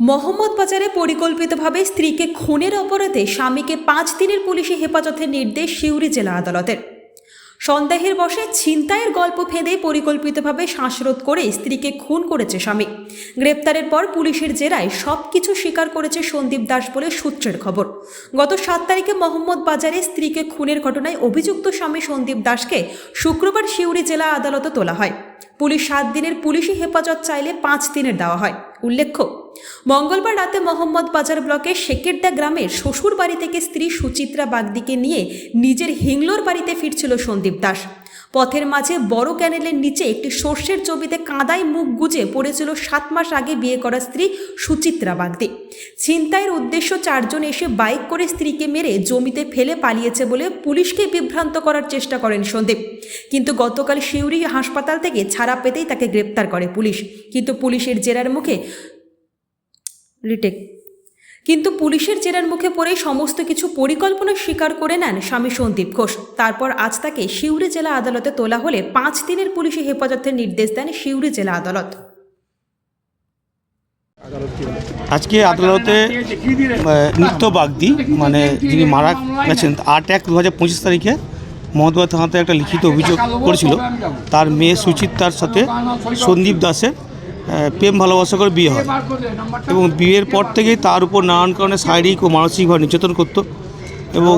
মোহাম্মদ বাজারে পরিকল্পিতভাবে স্ত্রীকে খুনের অপরাধে স্বামীকে পাঁচ দিনের পুলিশি হেফাজতের নির্দেশ সিউড়ি জেলা আদালতের। সন্দেহের বশে ছিনতাইয়ের গল্প ফেঁদে পরিকল্পিতভাবে শ্বাসরোধ করে স্ত্রীকে খুন করেছে স্বামী। গ্রেপ্তারের পর পুলিশের জেরায় সব কিছু স্বীকার করেছে সন্দীপ দাস বলে সূত্রের খবর। গত সাত তারিখে মোহাম্মদ বাজারে স্ত্রীকে খুনের ঘটনায় অভিযুক্ত স্বামী সন্দীপ দাসকে শুক্রবার সিউড়ি জেলা আদালতে তোলা হয়। পুলিশ সাত দিনের পুলিশি হেফাজত চাইলে পাঁচ দিনের দেওয়া হয়। উল্লেখ্য, মঙ্গলবার রাতে মোহাম্মদ বাজার ব্লকের শেকেরদা গ্রামের শ্বশুর বাড়ি থেকে স্ত্রী সুচিত্রা বাগদিকে নিয়ে নিজের হিংলোর বাড়িতে ফিরছিল সন্দীপ দাস। পথের মাঝে বড় ক্যানেলের নিচে একটি সর্ষের জমিতে কাদায় মুখ গুজে পড়েছিল সাত মাস আগে বিয়ে করা স্ত্রী সুচিত্রা বাগদি। ছিনতাইয়ের উদ্দেশ্য চারজন এসে বাইক করে স্ত্রীকে মেরে জমিতে ফেলে পালিয়েছে বলে পুলিশকে বিভ্রান্ত করার চেষ্টা করেন সন্দীপ। কিন্তু গতকাল সিউড়ি হাসপাতাল থেকে ছাড়া পেতেই তাকে গ্রেপ্তার করে পুলিশ। কিন্তু পুলিশের জেরার মুখে রিটেক কিন্তু পুলিশের জেরার মুখে পড়ে সমস্ত কিছু পরিকল্পনা স্বীকার করে নেন স্বামী সন্দীপ ঘোষ। তারপর আজ তাকে সিউড়ি জেলা আদালতে তোলা হলে পাঁচ দিনের পুলিশি হেফাজতের নির্দেশ দেন সিউড়ি জেলা আদালত। আজকে আদালতে নিত্য বাগদি মানে যিনি মারা গেছেন, আট এক দু হাজার পঁচিশ তারিখে মহদবা থানাতে একটা লিখিত অভিযোগ করেছিল। তার মেয়ে সুচিত্রার সাথে সন্দীপ দাসের প্রেম ভালোবাসা করে বিয়ে হয়। এবং বিয়ের পর থেকেই তার উপর নানান কারণে শারীরিক ও মানসিকভাবে নির্যাতন করত। এবং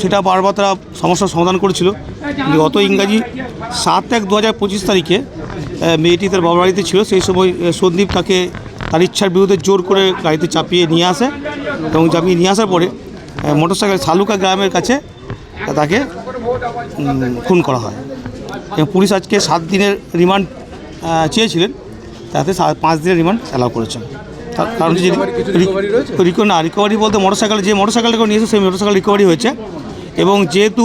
সেটা বারবার তারা সমস্যার সমাধান করেছিল। গত ইংরাজি সাত এক দু হাজার পঁচিশ তারিখে মেয়েটি তার বাবার বাড়িতে ছিল। সেই সময় সন্দীপ তাকে তার ইচ্ছার বিরুদ্ধে জোর করে গাড়িতে চাপিয়ে নিয়ে আসে এবং চাপিয়ে নিয়ে আসার পরে মোটরসাইকেল সালুকা গ্রামের কাছে তাকে খুন করা হয়। এবং পুলিশ আজকে সাত দিনের রিমান্ড চেয়েছিলেন তাতে পাঁচ দিনের রিমান্ড অ্যালাউ করেছেন। কারণ যে না রিকভারি বলতে মোটরসাইকেল যে মোটরসাইকেলটা করে নিয়েছে সেই মোটরসাইকেল রিকভারি হয়েছে। এবং যেহেতু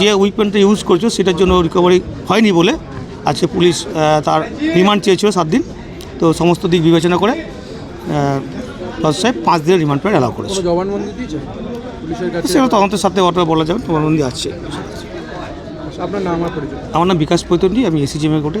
যে উইপেনটা ইউজ করছ সেটার জন্য রিকভারি হয়নি বলে আজকে পুলিশ তার রিমান্ড চেয়েছিল সাত দিন। তো সমস্ত দিক বিবেচনা করে লজ সাহেব পাঁচ দিনের রিমান্ড পেয়ে অ্যালাউ করেছে। সেটা তদন্তের সাথে অর্ডার বলা যাবে জবানবন্দি আছে। আপনার নাম আমার নাম বিকাশ পৈতন্ডি আমি এসিজিএমএ কোর্টে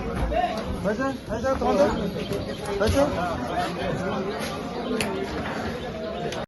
발전 발전 동전 발전